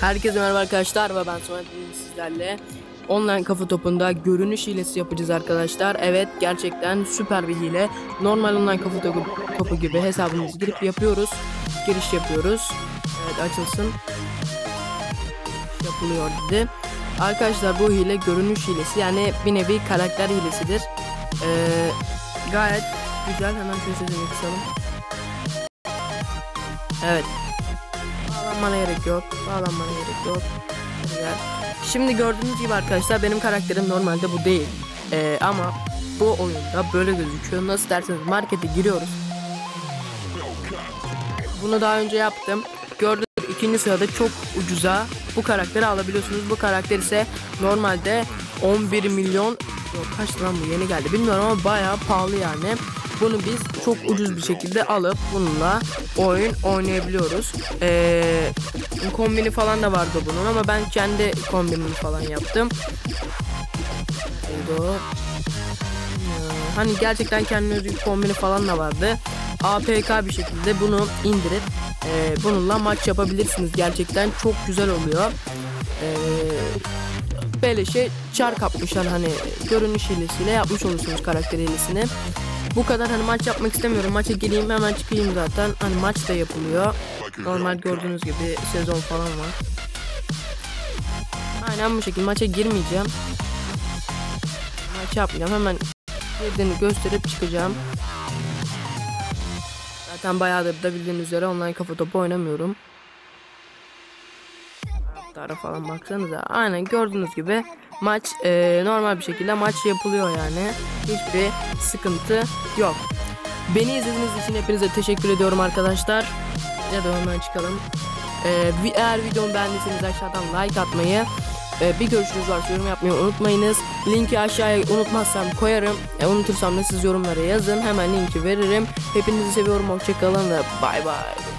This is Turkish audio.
Herkese merhaba arkadaşlar ve ben bugün sizlerle online kafa topunda görünüş hilesi yapacağız arkadaşlar. Evet gerçekten süper bir hile. Normal online kafa topu, topu gibi hesabımızı girip yapıyoruz. Giriş yapıyoruz. Evet açılsın. Yapılıyor dedi. Arkadaşlar bu hile görünüş hilesi yani bir nevi karakter hilesidir. Ee, gayet güzel hemen şöyle sesini kısalım. Evet Bağlanmana gerek yok. Bağlanmana gerek yok. Güzel. Şimdi gördüğünüz gibi arkadaşlar benim karakterim normalde bu değil. Ee, ama bu oyunda böyle gözüküyor. Nasıl derseniz markete giriyoruz. Bunu daha önce yaptım. Gördüğünüz gibi ikinci sırada çok ucuza bu karakteri alabiliyorsunuz. Bu karakter ise normalde 11 milyon yok kaç lan bu yeni geldi bilmiyorum ama bayağı pahalı yani. Bunu biz çok ucuz bir şekilde alıp bununla oyun oynayabiliyoruz. Ee, kombini falan da vardı bunun ama ben kendi kombinimi falan yaptım. Neydi o? Ee, Hani gerçekten kendine özgü kombini falan da vardı. APK bir şekilde bunu indirip e, bununla maç yapabilirsiniz. Gerçekten çok güzel oluyor. Eee böyle şey çar kapmışlar hani görünüş hilesiyle yapmış olursunuz karakter hilesini. Bu kadar hani maç yapmak istemiyorum. Maça gireyim hemen çıkayım zaten. Hani maç da yapılıyor. Normal gördüğünüz gibi sezon falan var. Aynen bu şekilde maça girmeyeceğim. Maç yapmayacağım. Hemen girdiğini gösterip çıkacağım. Zaten bayağıdır da bildiğiniz üzere online kafa topu oynamıyorum. Haftara falan baksanıza. Aynen gördüğünüz gibi maç e, normal bir şekilde maç yapılıyor yani. Hiçbir sıkıntı yok. Beni izlediğiniz için hepinize teşekkür ediyorum arkadaşlar. Ya da hemen çıkalım. E, eğer videomu beğendiyseniz aşağıdan like atmayı e, bir görüşünüz varsa yorum yapmayı unutmayınız. Linki aşağıya unutmazsam koyarım. E, unutursam da siz yorumlara yazın. Hemen linki veririm. Hepinizi seviyorum. Hoşçakalın ve bay bay.